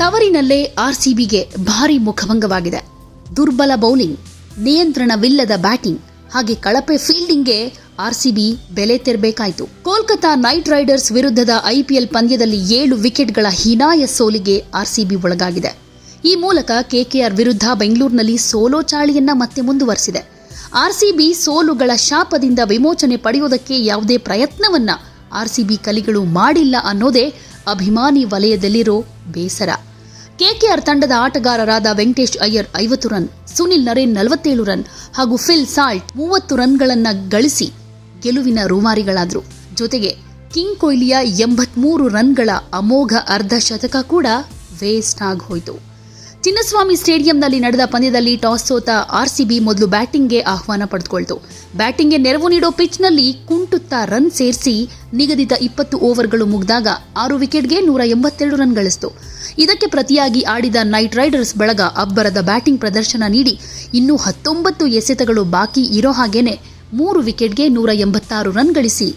ತವರಿನಲ್ಲೇ ಆರ್ಸಿಬಿಗೆ ಭಾರಿ ಮುಖಭಂಗವಾಗಿದೆ. ದುರ್ಬಲ bowling, ನಿಯಂತ್ರಣವಿಲ್ಲದ batting, ಹಾಗೆ ಕಳಪೆ ಫೀಲ್ಡಿಂಗ್ಗೆ ಆರ್ಸಿಬಿ ಬೆಲೆ ತೆರಬೇಕಾಯಿತು. ಕೋಲ್ಕತಾ ನೈಟ್ ರೈಡರ್ಸ್ ವಿರುದ್ಧದ ಐಪಿಎಲ್ ಪಂದ್ಯದಲ್ಲಿ ಏಳು ವಿಕೆಟ್ಗಳ ಹೀನಾಯ ಸೋಲಿಗೆ ಆರ್ಸಿಬಿ ಒಳಗಾಗಿದೆ. ಈ ಮೂಲಕ ಕೆಕೆಆರ್ ವಿರುದ್ಧ ಬೆಂಗಳೂರಿನಲ್ಲಿ ಸೋಲೋ ಚಾಳಿಯನ್ನ ಮತ್ತೆ ಮುಂದುವರೆಸಿದೆ. ಆರ್ಸಿಬಿ ಸೋಲುಗಳ ಶಾಪದಿಂದ ವಿಮೋಚನೆ ಪಡೆಯುವುದಕ್ಕೆ ಯಾವುದೇ ಪ್ರಯತ್ನವನ್ನ ಆರ್ಸಿಬಿ ಕಲಿಗಳು ಮಾಡಿಲ್ಲ ಅನ್ನೋದೇ ಅಭಿಮಾನಿ ವಲಯದಲ್ಲಿರೋ ಬೇಸರ. ಕೆಕೆಆರ್ ತಂಡದ ಆಟಗಾರರಾದ ವೆಂಕಟೇಶ್ ಅಯ್ಯರ್ ಐವತ್ತು ರನ್, ಸುನಿಲ್ ನರೇನ್ ನಲವತ್ತೇಳು ರನ್ ಹಾಗೂ ಫಿಲ್ ಸಾಲ್ಟ್ ಮೂವತ್ತು ರನ್ಗಳನ್ನ ಗಳಿಸಿ ಗೆಲುವಿನ ರೂಮಾರಿಗಳಾದ್ರು. ಜೊತೆಗೆ ಕಿಂಗ್ ಕೊಹ್ಲಿಯ ಎಂಬತ್ಮೂರು ರನ್ಗಳ ಅಮೋಘ ಅರ್ಧ ಶತಕ ಕೂಡ ವೇಸ್ಟ್ ಆಗೋಯ್ತು ಚಿನ್ನಸ್ವಾಮಿ ಸ್ಟೇಡಿಯಂನಲ್ಲಿ ನಡೆದ ಪಂದ್ಯದಲ್ಲಿ ಟಾಸ್ ಸೋತ ಆರ್ಸಿಬಿ ಮೊದಲು ಬ್ಯಾಟಿಂಗ್ಗೆ ಆಹ್ವಾನ ಪಡೆದುಕೊಳ್ತು. ಬ್ಯಾಟಿಂಗ್ಗೆ ನೆರವು ನೀಡೋ ಪಿಚ್ನಲ್ಲಿ ಕುಂಟುತ್ತಾ ರನ್ ಸೇರಿಸಿ ನಿಗದಿತ ಇಪ್ಪತ್ತು ಓವರ್ಗಳು ಮುಗಿದಾಗ ಆರು ವಿಕೆಟ್ಗೆ ನೂರ ಎಂಬತ್ತೆರಡು ರನ್ ಗಳಿಸಿತು. ಇದಕ್ಕೆ ಪ್ರತಿಯಾಗಿ ಆಡಿದ ನೈಟ್ ರೈಡರ್ಸ್ ಬಳಗ ಅಬ್ಬರದ ಬ್ಯಾಟಿಂಗ್ ಪ್ರದರ್ಶನ ನೀಡಿ ಇನ್ನೂ ಹತ್ತೊಂಬತ್ತು ಎಸೆತಗಳು ಬಾಕಿ ಇರೋ ಹಾಗೇನೆ ಮೂರು ವಿಕೆಟ್ಗೆ ನೂರ ಎಂಬತ್ತಾರು ರನ್ ಗಳಿಸಿ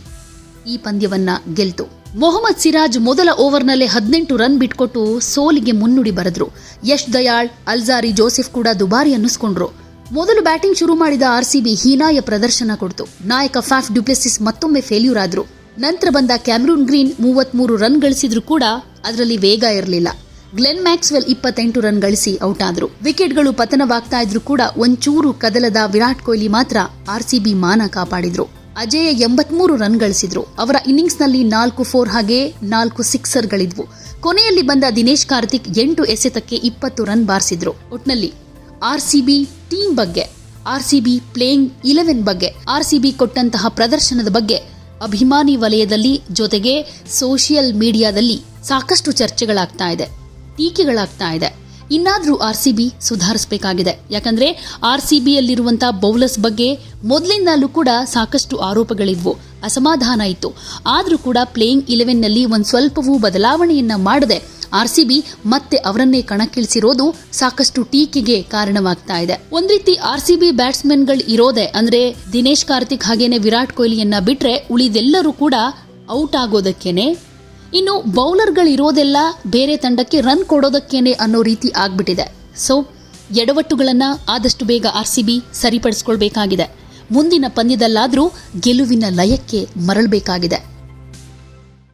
ಈ ಪಂದ್ಯವನ್ನ ಗೆಲ್ತು. ಮೊಹಮ್ಮದ್ ಸಿರಾಜ್ ಮೊದಲ ಓವರ್ನಲ್ಲೇ ಹದಿನೆಂಟು ರನ್ ಬಿಟ್ಕೊಟ್ಟು ಸೋಲಿಗೆ ಮುನ್ನುಡಿ ಬರೆದ್ರು. ಯಶ್ ದಯಾಳ್, ಅಲ್ಜಾರಿ ಜೋಸೆಫ್ ಕೂಡ ದುಬಾರಿ ಅನ್ನಿಸ್ಕೊಂಡ್ರು. ಮೊದಲು ಬ್ಯಾಟಿಂಗ್ ಶುರು ಮಾಡಿದ ಆರ್ಸಿಬಿ ಹೀನಾಯ ಪ್ರದರ್ಶನ ಕೊಡ್ತು. ನಾಯಕ ಫ್ಯಾಫ್ ಡ್ಯುಪ್ಲೆಸಿಸ್ ಮತ್ತೊಮ್ಮೆ ಫೇಲ್ಯೂರ್ ಆದ್ರು. ನಂತರ ಬಂದ ಕ್ಯಾಮ್ರೂನ್ ಗ್ರೀನ್ ಮೂವತ್ಮೂರು ರನ್ ಗಳಿಸಿದ್ರು ಕೂಡ ಅದರಲ್ಲಿ ವೇಗ ಇರಲಿಲ್ಲ. ಗ್ಲೆನ್ ಮ್ಯಾಕ್ಸ್ವೆಲ್ ಇಪ್ಪತ್ತೆಂಟು ರನ್ ಗಳಿಸಿ ಔಟ್ ಆದ್ರು ವಿಕೆಟ್ಗಳು ಪತನವಾಗ್ತಾ ಇದ್ರು ಕೂಡ ಒಂಚೂರು ಕದಲದ ವಿರಾಟ್ ಕೊಹ್ಲಿ ಮಾತ್ರ ಆರ್ಸಿಬಿ ಮಾನ ಕಾಪಾಡಿದ್ರು. ಅಜೇಯ ಎಂಬತ್ಮೂರು ರನ್ ಗಳಿಸಿದ್ರು. ಅವರ ಇನ್ನಿಂಗ್ಸ್ನಲ್ಲಿ ನಾಲ್ಕು ಫೋರ್ ಹಾಗೆ ನಾಲ್ಕು ಸಿಕ್ಸರ್ಗಳಿದ್ವು ಕೊನೆಯಲ್ಲಿ ಬಂದ ದಿನೇಶ್ ಕಾರ್ತಿಕ್ ಎಂಟು ಎಸೆತಕ್ಕೆ ಇಪ್ಪತ್ತು ರನ್ ಬಾರಿಸಿದ್ರು. ಒಟ್ನಲ್ಲಿ ಆರ್ಸಿಬಿ ಟೀಮ್ ಬಗ್ಗೆ ಆರ್ ಸಿಬಿ ಪ್ಲೇಯಿಂಗ್ ಇಲೆವೆನ್ ಬಗ್ಗೆ ಆರ್ ಸಿಬಿ ಕೊಟ್ಟಂತಹ ಪ್ರದರ್ಶನದ ಬಗ್ಗೆ ಅಭಿಮಾನಿ ವಲಯದಲ್ಲಿ ಜೊತೆಗೆ ಸೋಷಿಯಲ್ ಮೀಡಿಯಾದಲ್ಲಿ ಸಾಕಷ್ಟು ಚರ್ಚೆಗಳಾಗ್ತಾ ಇದೆ, ಟೀಕೆಗಳಾಗ್ತಾ ಇದೆ. ಇನ್ನಾದ್ರೂ ಆರ್ ಸಿ ಬಿ ಸುಧಾರಿಸಬೇಕಾಗಿದೆ. ಯಾಕಂದ್ರೆ ಆರ್ ಸಿ ಬಿಯಲ್ಲಿರುವಂತಹ ಬೌಲರ್ಸ್ ಬಗ್ಗೆ ಮೊದಲಿಂದಲೂ ಕೂಡ ಸಾಕಷ್ಟು ಆರೋಪಗಳಿದ್ವು. ಅಸಮಾಧಾನ ಇತ್ತು. ಆದರೂ ಕೂಡ ಪ್ಲೇಯಿಂಗ್ ಇಲೆವೆನ್ನಲ್ಲಿ ಒಂದು ಸ್ವಲ್ಪವೂ ಬದಲಾವಣೆಯನ್ನ ಮಾಡದೆ ಆರ್ ಸಿ ಬಿ ಮತ್ತೆ ಅವರನ್ನೇ ಕಣಕ್ಕಿಳಿಸಿರೋದು ಸಾಕಷ್ಟು ಟೀಕೆಗೆ ಕಾರಣವಾಗ್ತಾ ಇದೆ. ಒಂದ್ ರೀತಿ ಆರ್ ಸಿ ಬಿ ಬ್ಯಾಟ್ಸ್ಮನ್ಗಳು ಇರೋದೆ ಅಂದ್ರೆ ದಿನೇಶ್ ಕಾರ್ತಿಕ್ ಹಾಗೇನೆ ವಿರಾಟ್ ಕೊಹ್ಲಿಯನ್ನ ಬಿಟ್ರೆ ಉಳಿದೆಲ್ಲರೂ ಕೂಡ ಔಟ್ ಆಗೋದಕ್ಕೇನೆ ಇನ್ನು ಬೌಲರ್ಗಳಿರೋದೆಲ್ಲ ಬೇರೆ ತಂಡಕ್ಕೆ ರನ್ ಕೊಡೋದಕ್ಕೇನೆ ಅನ್ನೋ ರೀತಿ ಆಗ್ಬಿಟ್ಟಿದೆ. ಸೊ ಎಡವಟ್ಟುಗಳನ್ನ ಆದಷ್ಟು ಬೇಗ ಆರ್ ಸಿ ಬಿ ಸರಿಪಡಿಸ್ಕೊಳ್ಬೇಕಾಗಿದೆ. ಮುಂದಿನ ಪಂದ್ಯದಲ್ಲಾದರೂ ಗೆಲುವಿನ ಲಯಕ್ಕೆ ಮರಳಬೇಕಾಗಿದೆ.